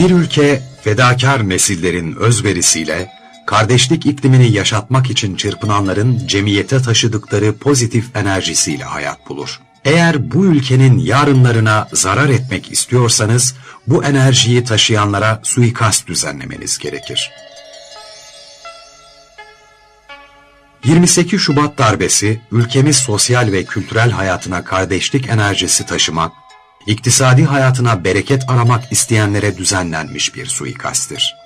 Bir ülke fedakar nesillerin özverisiyle kardeşlik iklimini yaşatmak için çırpınanların cemiyete taşıdıkları pozitif enerjisiyle hayat bulur. Eğer bu ülkenin yarınlarına zarar etmek istiyorsanız bu enerjiyi taşıyanlara suikast düzenlemeniz gerekir. 28 Şubat darbesi ülkemiz sosyal ve kültürel hayatına kardeşlik enerjisi taşımak, iktisadi hayatına bereket aramak isteyenlere düzenlenmiş bir suikasttir.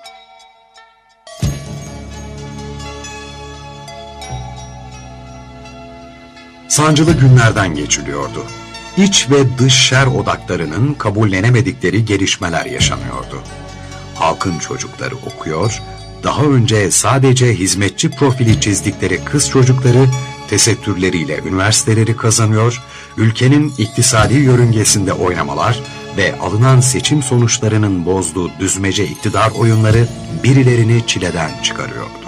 Sancılı günlerden geçiliyordu. İç ve dış şer odaklarının kabullenemedikleri gelişmeler yaşanıyordu. Halkın çocukları okuyor, daha önce sadece hizmetçi profili çizdikleri kız çocukları tesettürleriyle üniversiteleri kazanıyor, ülkenin iktisadi yörüngesinde oynamalar ve alınan seçim sonuçlarının bozduğu düzmece iktidar oyunları birilerini çileden çıkarıyordu.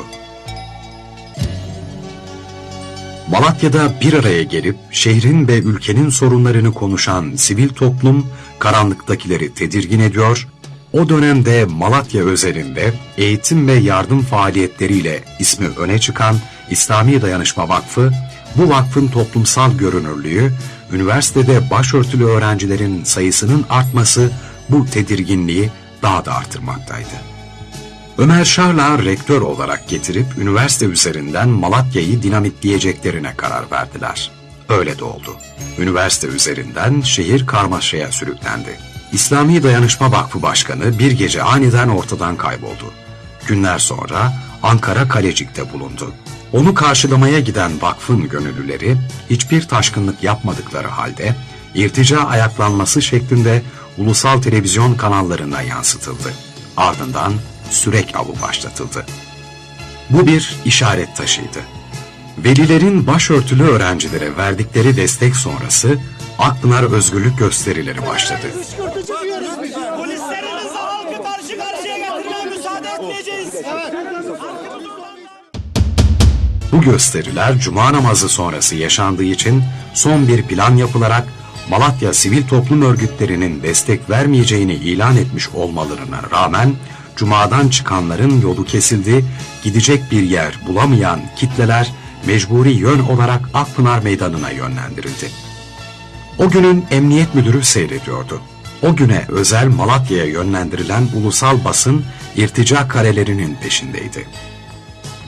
Malatya'da bir araya gelip şehrin ve ülkenin sorunlarını konuşan sivil toplum karanlıktakileri tedirgin ediyor, o dönemde Malatya özelinde eğitim ve yardım faaliyetleriyle ismi öne çıkan İslami Dayanışma Vakfı, bu vakfın toplumsal görünürlüğü, üniversitede başörtülü öğrencilerin sayısının artması bu tedirginliği daha da artırmaktaydı. Ömer Şarla rektör olarak getirip üniversite üzerinden Malatya'yı dinamitleyeceklerine karar verdiler. Öyle de oldu. Üniversite üzerinden şehir karmaşaya sürüklendi. İslami Dayanışma Vakfı Başkanı bir gece aniden ortadan kayboldu. Günler sonra Ankara Kalecik'te bulundu. Onu karşılamaya giden vakfın gönüllüleri hiçbir taşkınlık yapmadıkları halde irtica ayaklanması şeklinde ulusal televizyon kanallarına yansıtıldı. Ardından sürek avı başlatıldı. Bu bir işaret taşıydı. Velilerin başörtülü öğrencilere verdikleri destek sonrası Akpınar özgürlük gösterileri başladı. Polislerimizle halkı karşı karşıya getirmeye müsaade etmeyeceğiz. Bu gösteriler cuma namazı sonrası yaşandığı için son bir plan yapılarak Malatya sivil toplum örgütlerinin destek vermeyeceğini ilan etmiş olmalarına rağmen cumadan çıkanların yolu kesildi, gidecek bir yer bulamayan kitleler mecburi yön olarak Akpınar Meydanı'na yönlendirildi. O günün emniyet müdürü seyrediyordu. O güne özel Malatya'ya yönlendirilen ulusal basın irtica karelerinin peşindeydi.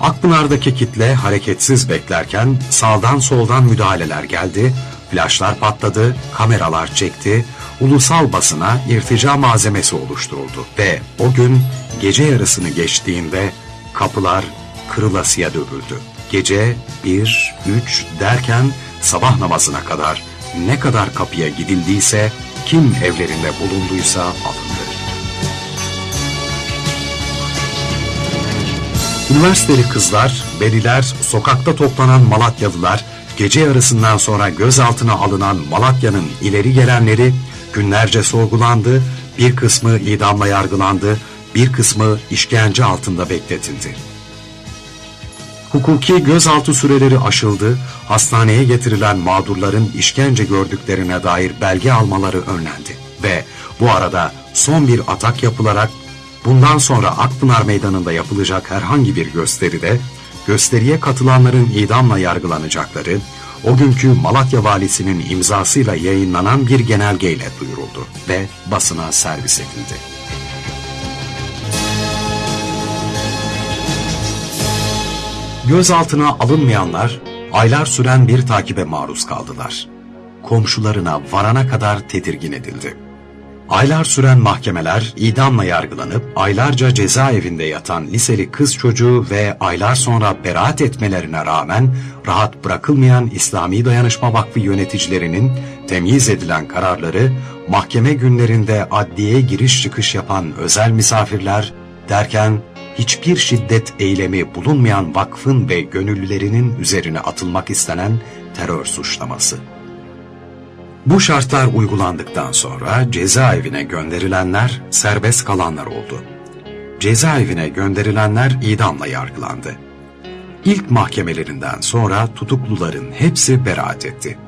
Akpınar'daki kitle hareketsiz beklerken sağdan soldan müdahaleler geldi, flaşlar patladı, kameralar çekti, ulusal basına irtica malzemesi oluşturuldu ve o gün gece yarısını geçtiğinde kapılar kırılasıya dövüldü. Gece bir, üç derken sabah namazına kadar ne kadar kapıya gidildiyse, kim evlerinde bulunduysa alındı. Üniversiteli kızlar, veliler, sokakta toplanan Malatyalılar, gece yarısından sonra gözaltına alınan Malatya'nın ileri gelenleri günlerce sorgulandı, bir kısmı idamla yargılandı, bir kısmı işkence altında bekletildi. Hukuki gözaltı süreleri aşıldı, hastaneye getirilen mağdurların işkence gördüklerine dair belge almaları önlendi. Ve bu arada son bir atak yapılarak bundan sonra Akpınar Meydanı'nda yapılacak herhangi bir gösteride gösteriye katılanların idamla yargılanacakları, o günkü Malatya valisinin imzasıyla yayınlanan bir genelgeyle duyuruldu ve basına servis edildi. Gözaltına alınmayanlar aylar süren bir takibe maruz kaldılar. Komşularına varana kadar tedirgin edildi. Aylar süren mahkemeler idamla yargılanıp aylarca cezaevinde yatan liseli kız çocuğu ve aylar sonra beraat etmelerine rağmen rahat bırakılmayan İslami Dayanışma Vakfı yöneticilerinin temyiz edilen kararları mahkeme günlerinde adliyeye giriş çıkış yapan özel misafirler derken hiçbir şiddet eylemi bulunmayan vakfın ve gönüllülerinin üzerine atılmak istenen terör suçlaması. Bu şartlar uygulandıktan sonra cezaevine gönderilenler serbest kalanlar oldu. Cezaevine gönderilenler idamla yargılandı. İlk mahkemelerinden sonra tutukluların hepsi beraat etti.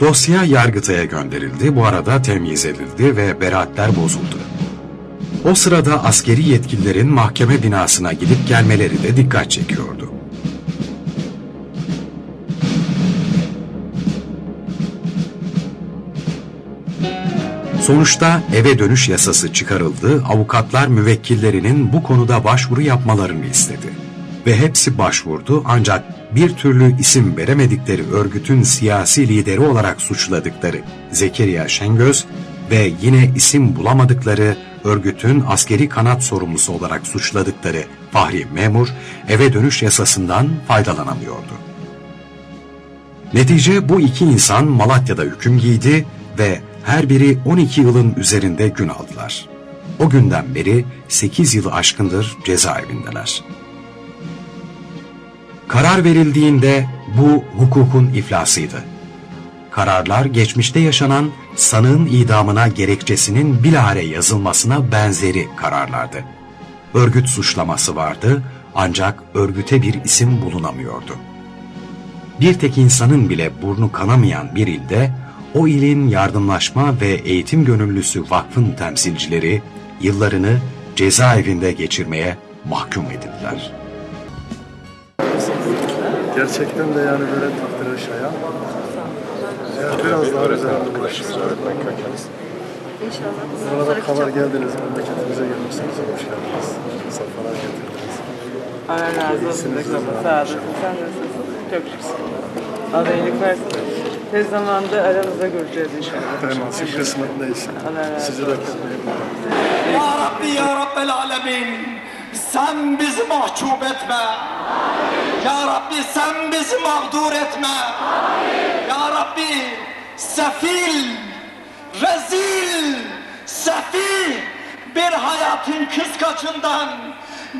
Dosya Yargıtay'a gönderildi, bu arada temyiz edildi ve beraatler bozuldu. O sırada askeri yetkililerin mahkeme binasına gidip gelmeleri de dikkat çekiyordu. Sonuçta eve dönüş yasası çıkarıldı, avukatlar müvekkillerinin bu konuda başvuru yapmalarını istedi. Ve hepsi başvurdu ancak bir türlü isim veremedikleri örgütün siyasi lideri olarak suçladıkları Zekeriya Şengöz ve yine isim bulamadıkları örgütün askeri kanat sorumlusu olarak suçladıkları Fahri Memur eve dönüş yasasından faydalanamıyordu. Netice bu iki insan Malatya'da hüküm giydi ve her biri 12 yılın üzerinde gün aldılar. O günden beri 8 yılı aşkındır cezaevindeler. Karar verildiğinde bu hukukun iflasıydı. Kararlar geçmişte yaşanan sanığın idamına gerekçesinin bilahare yazılmasına benzeri kararlardı. Örgüt suçlaması vardı ancak örgüte bir isim bulunamıyordu. Bir tek insanın bile burnu kanamayan bir ilde o ilin yardımlaşma ve eğitim gönüllüsü vakfın temsilcileri yıllarını cezaevinde geçirmeye mahkum edildiler. Gerçekten de yani böyle takdire şayan. Eğer biraz daha üzerinde uğraşırız öğretmen kökeniz. İnşallah. Buralara kadar geldiniz, memleketimize gelmişsiniz, hoş geldiniz. Safhalar getirdiniz. Allah razı olsun. Sağ olun. Sen nasılsın? Çok şükür. Allah iyilik versin. Tez zamanda aramızda göreceğiz inşallah. Razı olsun. Sizi de Ya Rabbi ya Rabbel Alemin. Sen bizi mahcup etme. Ya Rabbi sen bizi mağdur etme. Ya Rabbi sefil, rezil, sefih bir hayatın kıskaçından,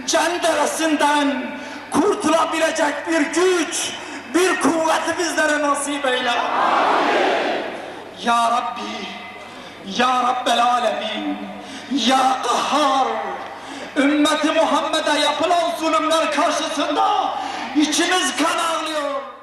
cenderesinden kurtulabilecek bir güç, bir kuvveti bizlere nasip eyle. Ya Rabbi, Ya Rabbel Alemin, Ya Kahhar, ümmeti Muhammed'e yapılan zulümler karşısında içimiz kan ağlıyor.